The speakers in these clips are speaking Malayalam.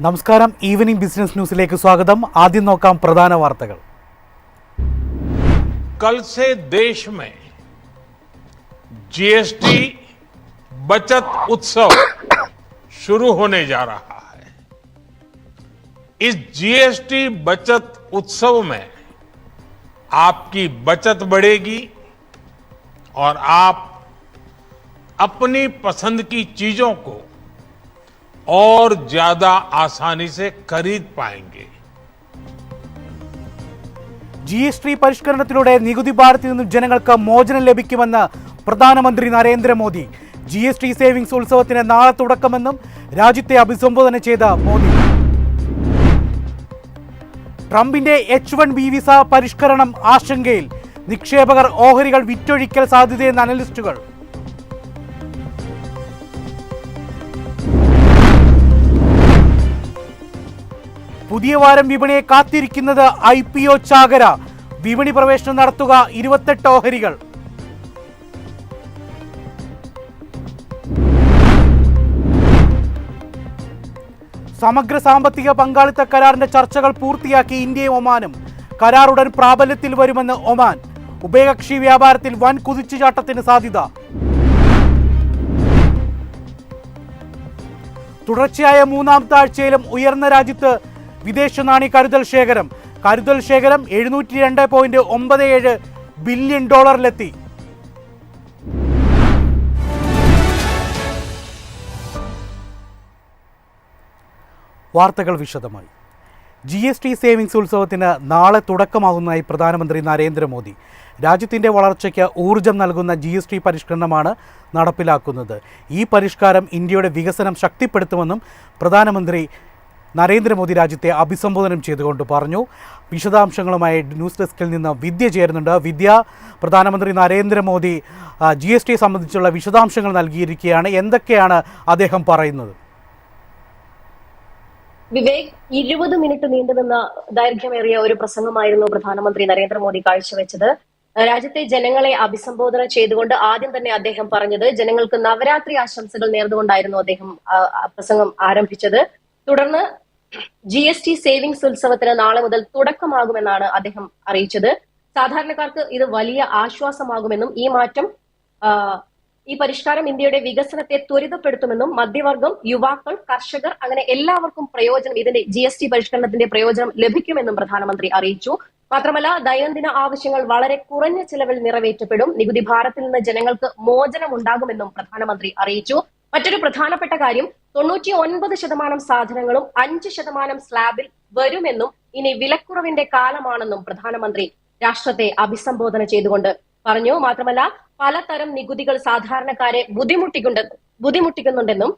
നമസ്കാരം ഈവനിംഗ് ബിസിനസ് ന്യൂസിലേക്ക് സ്വാഗതം ആദ്യം നോക്കാം പ്രധാന വാർത്തകൾ कल से देश में जीएसटी बचत उत्सव शुरू होने जा रहा है इस जीएसटी बचत उत्सव में आपकी बचत बढ़ेगी और आप अपनी पसंद की चीजों को और ज्यादा आसानी से खरीद पाएंगे। ജി എസ് ടി പരിഷ്കരണത്തിലൂടെ നികുതി ഭാരത്തിൽ നിന്നും ജനങ്ങൾക്ക് മോചനം ലഭിക്കുമെന്ന് പ്രധാനമന്ത്രി Narendra Modi. G S T savings ഉത്സവത്തിന് നാളെ തുടക്കമെന്നും രാജ്യത്തെ അഭിസംബോധന ചെയ്ത മോദി. ട്രംപിന്റെ എച്ച് വൺ ബി വിസ പരിഷ്കരണം ആശങ്കയിൽ നിക്ഷേപകർ ഓഹരികൾ വിറ്റൊഴിക്കൽ സാധ്യതയെന്ന് അനലിസ്റ്റുകൾ. പുതിയ വാരം വിപണിയെ കാത്തിരിക്കുന്നത് ഐ പി ഒ ചാകര. വിപണി പ്രവേശനം നടത്തുക ഇരുപത്തെട്ട് ഓഹരികൾ. സമഗ്ര സാമ്പത്തിക പങ്കാളിത്ത കരാറിന്റെ ചർച്ചകൾ പൂർത്തിയാക്കി ഇന്ത്യയും ഒമാനും. കരാർ ഉടൻ പ്രാബല്യത്തിൽ വരുമെന്ന് ഒമാൻ. ഉഭയകക്ഷി വ്യാപാരത്തിൽ വൻ കുതിച്ചുചാട്ടത്തിന് സാധ്യത. തുടർച്ചയായ ആഴ്ചയിലും ഉയർന്ന രാജ്യത്ത് വിദേശ നാണി കരുതൽ ശേഖരം. കരുതൽ ശേഖരം എഴുന്നൂറ്റി രണ്ട് പോയിന്റ് ഒമ്പത് ഏഴ് ബില്യൺ ഡോളറിലെത്തി. വാർത്തകൾ വിശദമായി. ജി എസ് ടി സേവിങ്സ് ഉത്സവത്തിന് നാളെ തുടക്കമാകുന്നതായി പ്രധാനമന്ത്രി നരേന്ദ്രമോദി. രാജ്യത്തിന്റെ വളർച്ചയ്ക്ക് ഊർജം നൽകുന്ന ജി എസ് ടി പരിഷ്കരണമാണ് നടപ്പിലാക്കുന്നത്. ഈ പരിഷ്കാരം ഇന്ത്യയുടെ വികസനം ശക്തിപ്പെടുത്തുമെന്നും പ്രധാനമന്ത്രി നരേന്ദ്രമോദി രാജ്യത്തെ അഭിസംബോധനം ചെയ്തുകൊണ്ട് പറഞ്ഞു. വിശദാംശങ്ങളുമായി ന്യൂസ് ഡെസ്കിൽ നിന്ന് വിദ്യ ചേരുന്നുണ്ട്. വിദ്യ പ്രധാനമന്ത്രി നരേന്ദ്രമോദി ജി എസ് ടി സംബന്ധിച്ചുള്ള വിശദാംശങ്ങൾ നൽകിയിരിക്കുകയാണ്. എന്തൊക്കെയാണ് അദ്ദേഹം പറയുന്നത്? വിവേക് ഇരുപത് മിനിറ്റ് നീണ്ടുനിന്ന ദൈർഘ്യമേറിയ ഒരു പ്രസംഗമായിരുന്നു പ്രധാനമന്ത്രി നരേന്ദ്രമോദി കാഴ്ചവെച്ചത്. രാജ്യത്തെ ജനങ്ങളെ അഭിസംബോധന ചെയ്തുകൊണ്ട് ആദ്യം തന്നെ അദ്ദേഹം പറഞ്ഞത് ജനങ്ങൾക്ക് നവരാത്രി ആശംസകൾ നേർന്നുകൊണ്ടായിരുന്നു അദ്ദേഹം പ്രസംഗം ആരംഭിച്ചത്. തുടർന്ന് ജി എസ് ടി സേവിങ്സ് ഉത്സവത്തിന് നാളെ മുതൽ തുടക്കമാകുമെന്നാണ് അദ്ദേഹം അറിയിച്ചത്. സാധാരണക്കാർക്ക് ഇത് വലിയ ആശ്വാസമാകുമെന്നും ഈ മാറ്റം ഈ പരിഷ്കാരം ഇന്ത്യയുടെ വികസനത്തെ ത്വരിതപ്പെടുത്തുമെന്നും മധ്യവർഗം യുവാക്കൾ കർഷകർ അങ്ങനെ എല്ലാവർക്കും പ്രയോജനം ഇതിന്റെ ജി എസ് ടി പരിഷ്കരണത്തിന്റെ പ്രയോജനം ലഭിക്കുമെന്നും പ്രധാനമന്ത്രി അറിയിച്ചു. മാത്രമല്ല ദൈനംദിന ആവശ്യങ്ങൾ വളരെ കുറഞ്ഞ ചിലവിൽ നിറവേറ്റപ്പെടും. നികുതി ഭാരത്തിൽ നിന്ന് ജനങ്ങൾക്ക് മോചനം ഉണ്ടാകുമെന്നും പ്രധാനമന്ത്രി അറിയിച്ചു. മറ്റൊരു പ്രധാനപ്പെട്ട കാര്യം തൊണ്ണൂറ്റി ഒൻപത് ശതമാനം സാധനങ്ങളും അഞ്ച് ശതമാനം സ്ലാബിൽ വരുമെന്നും ഇനി വിലക്കുറവിന്റെ കാലമാണെന്നും പ്രധാനമന്ത്രി രാഷ്ട്രത്തെ അഭിസംബോധന ചെയ്തുകൊണ്ട് പറഞ്ഞു. മാത്രമല്ല പലതരം നികുതികൾ സാധാരണക്കാരെ ബുദ്ധിമുട്ടിക്കൊണ്ട് ബുദ്ധിമുട്ടിക്കുന്നുണ്ടെന്നും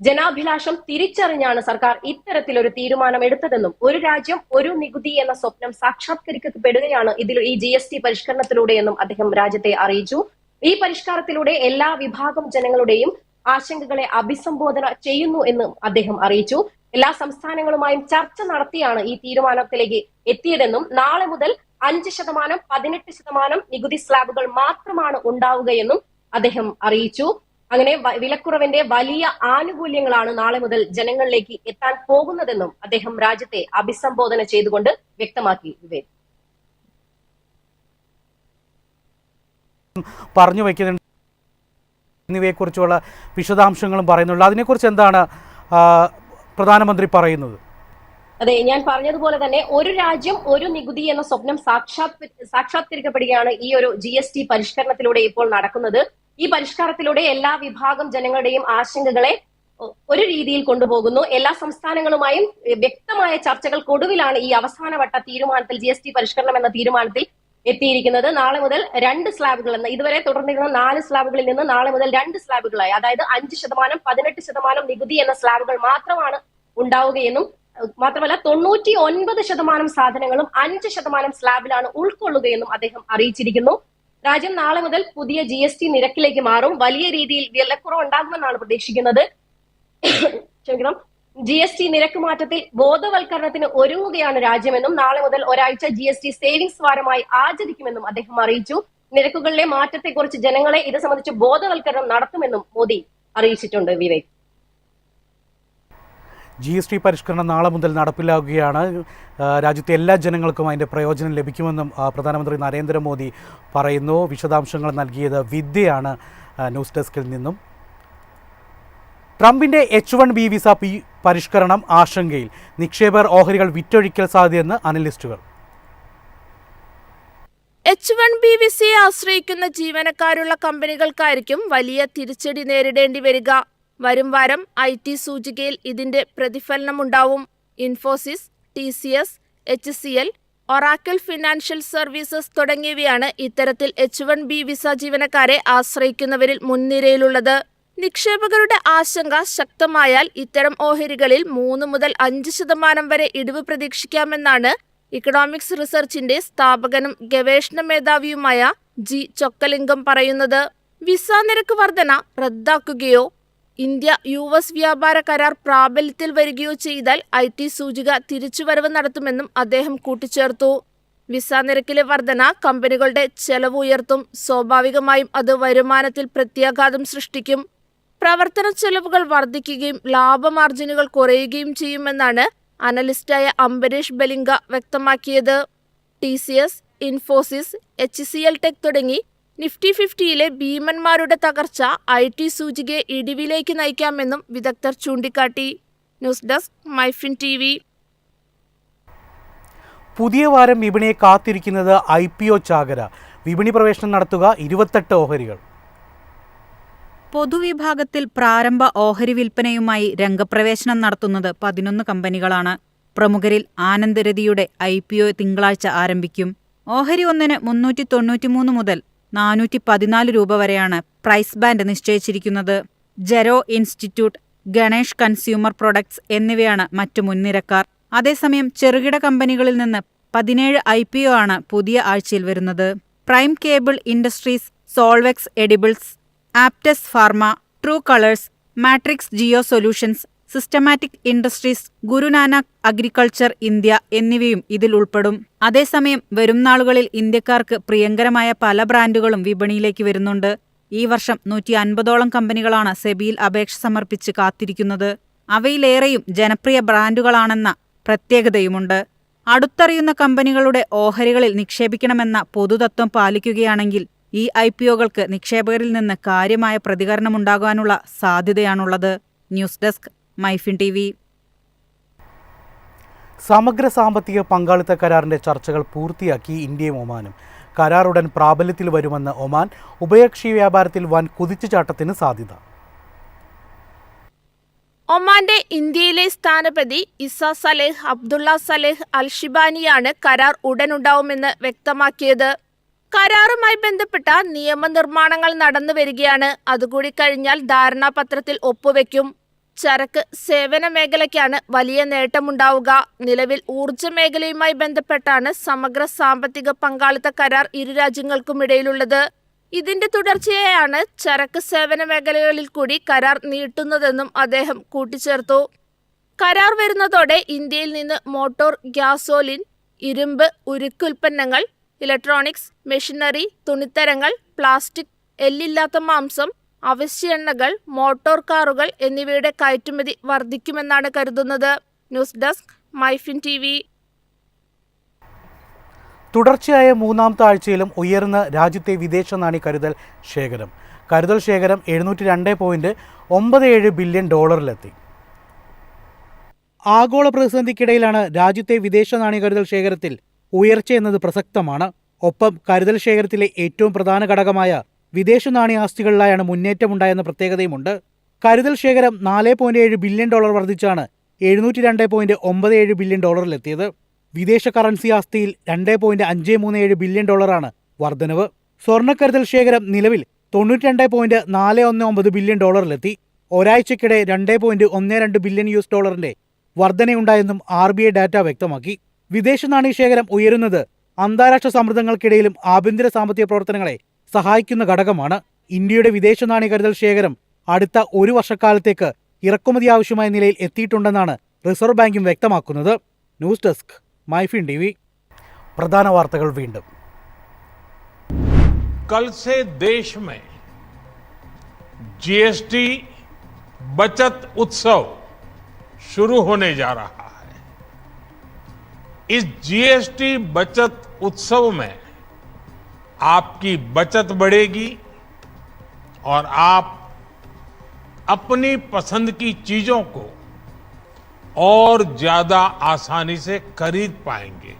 ജനാഭിലാഷം തിരിച്ചറിഞ്ഞാണ് സർക്കാർ ഇത്തരത്തിലൊരു തീരുമാനം എടുത്തതെന്നും ഒരു രാജ്യം ഒരു നികുതി എന്ന സ്വപ്നം സാക്ഷാത്കരിക്കപ്പെടുകയാണ് ഇതിൽ ഈ ജി എസ് ടി പരിഷ്കരണത്തിലൂടെയെന്നും അദ്ദേഹം രാജ്യത്തെ അറിയിച്ചു. ഈ പരിഷ്കാരത്തിലൂടെ എല്ലാ വിഭാഗം ജനങ്ങളുടെയും ആശങ്കകളെ അഭിസംബോധന ചെയ്യുന്നു എന്നും അദ്ദേഹം അറിയിച്ചു. എല്ലാ സംസ്ഥാനങ്ങളുമായും ചർച്ച നടത്തിയാണ് ഈ തീരുമാനത്തിലേക്ക് എത്തിയതെന്നും നാളെ മുതൽ അഞ്ച് ശതമാനം പതിനെട്ട് ശതമാനം നികുതി സ്ലാബുകൾ മാത്രമാണ് ഉണ്ടാവുകയെന്നും അദ്ദേഹം അറിയിച്ചു. അങ്ങനെ വിലക്കുറവിന്റെ വലിയ ആനുകൂല്യങ്ങളാണ് നാളെ മുതൽ ജനങ്ങളിലേക്ക് എത്താൻ പോകുന്നതെന്നും അദ്ദേഹം രാജ്യത്തെ അഭിസംബോധന ചെയ്തുകൊണ്ട് വ്യക്തമാക്കി വിവേക് പറഞ്ഞു വയ്ക്കുന്നുണ്ട്. എന്നിവയെക്കുറിച്ചുള്ള വിശദാംശങ്ങളും പറയുന്നുള്ളൂ അതിനെക്കുറിച്ച് എന്താണ് പ്രധാനമന്ത്രി പറയുന്നത്? അതെ ഞാൻ പറഞ്ഞതുപോലെ തന്നെ ഒരു രാജ്യം ഒരു നികുതി എന്ന സ്വപ്നം സാക്ഷാത് സാക്ഷാത്കരിക്കപ്പെടുകയാണ് ഈ ഒരു ജി എസ് ടി പരിഷ്കരണത്തിലൂടെ ഇപ്പോൾ നടക്കുന്നത്. ഈ പരിഷ്കാരത്തിലൂടെ എല്ലാ വിഭാഗം ജനങ്ങളുടെയും ആശങ്കകളെ ഒരു രീതിയിൽ കൊണ്ടുപോകുന്നു. എല്ലാ സംസ്ഥാനങ്ങളുമായും വ്യക്തമായ ചർച്ചകൾക്കൊടുവിലാണ് ഈ അവസാനവട്ട തീരുമാനത്തിൽ ജി പരിഷ്കരണം എന്ന തീരുമാനത്തിൽ എത്തിയിരിക്കുന്നത്. നാളെ മുതൽ രണ്ട് സ്ലാബുകൾ എന്ന ഇതുവരെ തുടർന്നിരുന്ന നാല് സ്ലാബുകളിൽ നിന്ന് നാളെ മുതൽ രണ്ട് സ്ലാബുകളായി. അതായത് അഞ്ച് ശതമാനം പതിനെട്ട് ശതമാനം നികുതി എന്ന സ്ലാബുകൾ മാത്രമാണ് ഉണ്ടാവുകയെന്നും മാത്രമല്ല തൊണ്ണൂറ്റി ഒൻപത് ശതമാനം സാധനങ്ങളും അഞ്ച് ശതമാനം സ്ലാബിലാണ് ഉൾക്കൊള്ളുകയെന്നും അദ്ദേഹം അറിയിച്ചിരിക്കുന്നു. രാജ്യം നാളെ മുതൽ പുതിയ ജി എസ് ടി നിരക്കിലേക്ക് മാറും. വലിയ രീതിയിൽ വിലക്കുറവ് ഉണ്ടാകുമെന്നാണ് പ്രതീക്ഷിക്കുന്നത്. ക്ഷമിക്കണം. ജി എസ് ടി നിരക്ക് മാറ്റത്തിൽ ബോധവൽക്കരണത്തിന് ഒരുങ്ങുകയാണ് രാജ്യമെന്നും നാളെ മുതൽ ഒരാഴ്ച ജി എസ് ടി സേവിംഗ്സ് വാരമായി ആചരിക്കുമെന്നും അദ്ദേഹം അറിയിച്ചു. നിരക്കുകളിലെ മാറ്റത്തെക്കുറിച്ച് ജനങ്ങളെ ഇത് സംബന്ധിച്ച് ബോധവൽക്കരണം നടത്തുമെന്നും മോദി അറിയിച്ചിട്ടുണ്ട്. വിവേക്. ജി എസ് ടി പരിഷ്കരണം നാളെ മുതൽ നടപ്പിലാക്കുകയാണ് രാജ്യത്തെ എല്ലാ ജനങ്ങൾക്കും അതിന്റെ പ്രയോജനം ലഭിക്കുമെന്നും പ്രധാനമന്ത്രി നരേന്ദ്രമോദി പറയുന്നു. വിശദാംശങ്ങൾ നൽകിയത് വിദ്യയാണ് ന്യൂസ് ഡെസ്കിൽ നിന്നും. ട്രംപിന്റെ H one B visa P പരിഷ്കരണം ആശങ്കയിൽ. നിക്ഷേപകർ ഓഹരികൾ വിറ്റൊഴിക്കൽ സാധ്യതയെന്ന് അനലിസ്റ്റുകൾ. എച്ച് വൺ ബി വിസയെ ആശ്രയിക്കുന്ന ജീവനക്കാരുള്ള കമ്പനികൾക്കായിരിക്കും വലിയ തിരിച്ചടി നേരിടേണ്ടി വരിക. വരും വാരം ഐ ടി സൂചികയിൽ ഇതിന്റെ പ്രതിഫലനമുണ്ടാവും. Infosys T C S H C L Oracle financial services തുടങ്ങിയവയാണ് ഇത്തരത്തിൽ എച്ച് വൺ ബി വിസ ജീവനക്കാരെ ആശ്രയിക്കുന്നവരിൽ മുൻനിരയിലുള്ളത്. നിക്ഷേപകരുടെ ആശങ്ക ശക്തമായാൽ ഇത്തരം ഓഹരികളിൽ മൂന്ന് മുതൽ അഞ്ച് ശതമാനം വരെ ഇടിവ് പ്രതീക്ഷിക്കാമെന്നാണ് ഇക്കണോമിക്സ് റിസർച്ചിന്റെ സ്ഥാപകനും ഗവേഷണ മേധാവിയുമായ ജി ചൊക്കലിംഗം പറയുന്നത്. വിസ നിരക്ക് വർധന റദ്ദാക്കുകയോ ഇന്ത്യ യു എസ് വ്യാപാര കരാർ പ്രാബല്യത്തിൽ വരികയോ ചെയ്താൽ ഐ ടി സൂചിക തിരിച്ചുവരവ് നടത്തുമെന്നും അദ്ദേഹം കൂട്ടിച്ചേർത്തു. വിസ നിരക്കിലെ വർധന കമ്പനികളുടെ ചെലവ് ഉയർത്തും സ്വാഭാവികമായും അത് വരുമാനത്തിൽ പ്രത്യാഘാതം സൃഷ്ടിക്കും. പ്രവർത്തന ചെലവുകൾ വർദ്ധിക്കുകയും ലാഭമാർജിനുകൾ കുറയുകയും ചെയ്യുമെന്നാണ് അനലിസ്റ്റായ അംബരീഷ് ബലിംഗ വ്യക്തമാക്കിയത്. T C S Infosys H C L tech തുടങ്ങി നിഫ്റ്റി ഫിഫ്റ്റിയിലെ ഭീമന്മാരുടെ തകർച്ച ഐ ടി സൂചികയെ ഇടിവിലേക്ക് നയിക്കാമെന്നും വിദഗ്ധർ ചൂണ്ടിക്കാട്ടി. News desk MyFin T V. പുതിയ വാരം വിപണിയെ കാത്തിരിക്കുന്നത് ഐ പി ഒ ചാകര. വിപണി പ്രവേശനം നടത്തുക ഇരുപത്തെട്ട് ഓഹരികൾ. പൊതുവിഭാഗത്തിൽ പ്രാരംഭ ഓഹരി വിൽപ്പനയുമായി രംഗപ്രവേശനം നടത്തുന്നത് പതിനൊന്ന് കമ്പനികളാണ്. പ്രമുഖരിൽ ആനന്ദരതിയുടെ ഐ പി ഒ തിങ്കളാഴ്ച ആരംഭിക്കും. ഓഹരി ഒന്നിന് മുന്നൂറ്റി തൊണ്ണൂറ്റിമൂന്ന് മുതൽ നാനൂറ്റി പതിനാല് രൂപ വരെയാണ് price band നിശ്ചയിച്ചിരിക്കുന്നത്. Jaro institute Ganesh consumer products എന്നിവയാണ് മറ്റു മുൻനിരക്കാർ. അതേസമയം ചെറുകിട കമ്പനികളിൽ നിന്ന് പതിനേഴ് ഐ പി ഒ ആണ് പുതിയ ആഴ്ചയിൽ വരുന്നത്. Prime Cable Industries Solvex Edibles Aptus Pharma True Colors Matrix Geo Solutions Systematic Industries Guru Nanak Agriculture India എന്നിവയും ഇതിൽ ഉൾപ്പെടും. അതേസമയം വരും നാളുകളിൽ ഇന്ത്യക്കാർക്ക് പ്രിയങ്കരമായ പല ബ്രാൻഡുകളും വിപണിയിലേക്ക് വരുന്നുണ്ട്. ഈ വർഷം നൂറ്റി അൻപതോളം കമ്പനികളാണ് സെബിയിൽ അപേക്ഷ സമർപ്പിച്ച് കാത്തിരിക്കുന്നത്. അവയിലേറെയും ജനപ്രിയ ബ്രാൻഡുകളാണെന്ന പ്രത്യേകതയുമുണ്ട്. അടുത്തറിയുന്ന കമ്പനികളുടെ ഓഹരികളിൽ നിക്ഷേപിക്കണമെന്ന പൊതുതത്വം പാലിക്കുകയാണെങ്കിൽ ഈ ഐ പി ഒകൾക്ക് നിക്ഷേപകരിൽ നിന്ന് കാര്യമായ പ്രതികരണമുണ്ടാകാനുള്ള സാധ്യതയാണുള്ളത്. News desk MyFin T V. സമഗ്ര സാമ്പത്തിക പങ്കാളിത്ത കരാറിന്റെ ചർച്ചകൾ പൂർത്തിയാക്കി ഇന്ത്യയും ഒമാനും. കരാർ ഉടൻ പ്രാബല്യത്തിൽ വരുമെന്ന് ഒമാൻ ഉഭയകക്ഷി വ്യാപാരത്തിൽ വൻ കുതിച്ചുചാട്ടത്തിന് സാധ്യത. ഒമാന്റെ ഇന്ത്യയിലെ സ്ഥാനപതി ഇസ സലേഹ് അബ്ദുള്ള സലേഹ് അൽഷിബാനിയാണ് കരാർ ഉടനുണ്ടാവുമെന്ന് വ്യക്തമാക്കിയത്. കരാറുമായി ബന്ധപ്പെട്ട നിയമനിർമ്മാണങ്ങൾ നടന്നു വരികയാണ്. അതുകൂടി കഴിഞ്ഞാൽ ധാരണാപത്രത്തിൽ ഒപ്പുവെക്കും. ചരക്ക് സേവന മേഖലയ്ക്കാണ് വലിയ നേട്ടമുണ്ടാവുക. നിലവിൽ ഊർജ മേഖലയുമായി ബന്ധപ്പെട്ടാണ് സമഗ്ര സാമ്പത്തിക പങ്കാളിത്ത കരാർ ഇരു രാജ്യങ്ങൾക്കുമിടയിലുള്ളത് ഇതിന്റെ തുടർച്ചയായാണ് ചരക്ക് സേവന മേഖലകളിൽ കൂടി കരാർ നീട്ടുന്നതെന്നും അദ്ദേഹം കൂട്ടിച്ചേർത്തു. കരാർ വരുന്നതോടെ ഇന്ത്യയിൽ നിന്ന് മോട്ടോർ ഗ്യാസോലിൻ ഇരുമ്പ് ഉരുക്കുൽപ്പന്നങ്ങൾ ഇലക്ട്രോണിക്സ് മെഷീനറി തുണിത്തരങ്ങൾ പ്ലാസ്റ്റിക് എല്ലില്ലാത്ത മാംസം അവശ്യ എണ്ണകൾ മോട്ടോർ കാറുകൾ എന്നിവയുടെ കയറ്റുമതി വർദ്ധിക്കുമെന്നാണ് കരുതുന്നത്. News desk MyFin T V തുടർച്ചയായ മൂന്നാമത്തെ ആഴ്ചയിലും ഉയർന്ന രാജ്യത്തെ വിദേശ നാണി കരുതൽ ശേഖരം. കരുതൽ ശേഖരം എഴുന്നൂറ്റി രണ്ട് പോയിന്റ് ഒമ്പത് ഏഴ് ബില്യൺ ഡോളറിലെത്തി. ആഗോള പ്രതിസന്ധിക്കിടയിലാണ് രാജ്യത്തെ വിദേശ നാണി കരുതൽ ശേഖരത്തിൽ ഉയർച്ച എന്നത് പ്രസക്തമാണ്. ഒപ്പം കരുതൽ ശേഖരത്തിലെ ഏറ്റവും പ്രധാന ഘടകമായ വിദേശ നാണയ ആസ്തികളിലായാണ് മുന്നേറ്റമുണ്ടായെന്ന പ്രത്യേകതയുമുണ്ട്. കരുതൽ ശേഖരം നാല് പോയിന്റ് ഏഴ് ബില്യൺ ഡോളർ വർദ്ധിച്ചാണ് എഴുന്നൂറ്റി രണ്ട് പോയിന്റ് ഒമ്പത് ഏഴ് ബില്യൺ ഡോളറിലെത്തിയത് വിദേശ കറൻസി ആസ്തിയിൽ രണ്ട് പോയിന്റ് അഞ്ച് മൂന്ന് ഏഴ് ബില്യൺ ഡോളറാണ് വർധനവ്. സ്വർണക്കരുതൽ ശേഖരം നിലവിൽ തൊണ്ണൂറ്റി രണ്ട് പോയിന്റ് നാല് ഒന്ന് ഒമ്പത് ബില്യൺ ഡോളറിലെത്തി ഒരാഴ്ചക്കിടെ രണ്ട് പോയിന്റ് ഒന്ന് രണ്ട് ബില്യൺ യു എസ് ഡോളറിന്റെ വർധനയുണ്ടായെന്നും ആർ ബി ഐ ഡാറ്റ വ്യക്തമാക്കി. വിദേശ നാണയ ശേഖരം ഉയരുന്നത് അന്താരാഷ്ട്ര സമ്മർദ്ദങ്ങൾക്കിടയിലും ആഭ്യന്തര സാമ്പത്തിക പ്രവർത്തനങ്ങളെ സഹായിക്കുന്ന ഘടകമാണ് ഇന്ത്യയുടെ വിദേശ നാണയ കരുതൽ ശേഖരം അടുത്ത ഒരു വർഷക്കാലത്തേക്ക് ഇറക്കുമതി ആവശ്യമായ നിലയിൽ എത്തിയിട്ടുണ്ടെന്നാണ് റിസർവ് ബാങ്കും വ്യക്തമാക്കുന്നത് news desk MyFin T V പ്രധാന വാർത്തകൾ വീണ്ടും कल से देश में जीएसटी बचत उत्सव शुरू होने जा रहा है इस जीएसटी बचत उत्सव में आपकी बचत बढ़ेगी और आप अपनी पसंद की चीज़ों को और ज़्यादा आसानी से खरीद पाएँगे।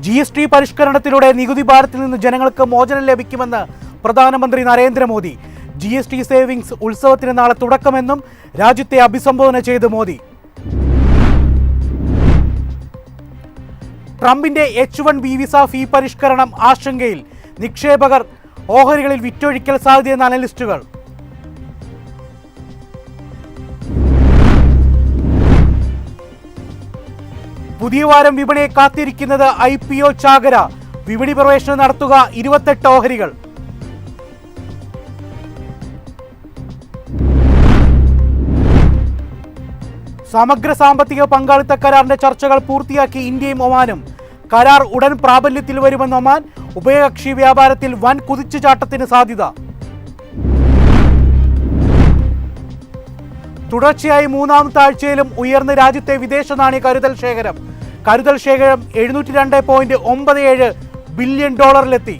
जीएसटी परिष्करण निकुति भारत जन मोचन लिखा प्रधानमंत्री नरेंद्र मोदी जीएसटी सेविंग्स उत्सव ना राज्य अभिसंबोधन मोदी ട്രംപിന്റെ H one B visa fee പരിഷ്കരണം ആശങ്കയിൽ നിക്ഷേപകർ ഓഹരികളിൽ വിറ്റൊഴിക്കൽ സാധ്യതയെന്ന് അനലിസ്റ്റുകൾ. പുതിയ വാരം വിപണിയെ കാത്തിരിക്കുന്നത് ഐ പി ഒ ചാകര. വിപണി പ്രവേശനം നടത്തുക ഇരുപത്തെട്ട് ഓഹരികൾ. സമഗ്ര സാമ്പത്തിക പങ്കാളിത്ത കരാറിന്റെ ചർച്ചകൾ പൂർത്തിയാക്കി ഇന്ത്യയും ഒമാനും. കരാർ ഉടൻ പ്രാബല്യത്തിൽ വരുമെന്ന് ഒമാൻ ഉഭയകക്ഷി വ്യാപാരത്തിൽ വൻ കുതിച്ചുചാട്ടത്തിന് സാധ്യത. തുടർച്ചയായി മൂന്നാമത്തെ ആഴ്ചയിലും ഉയർന്ന രാജ്യത്തെ വിദേശ നാണ്യ കരുതൽ ശേഖരം. കരുതൽ ശേഖരം എഴുന്നൂറ്റി രണ്ട് പോയിന്റ് ഒമ്പത് ഏഴ് ബില്യൺ ഡോളറിലെത്തി.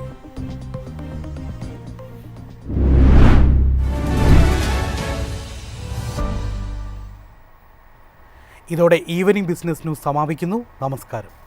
ഇതോടെ ഈവനിംഗ് ബിസിനസ് ന്യൂസ് സമാപിക്കുന്നു. നമസ്കാരം.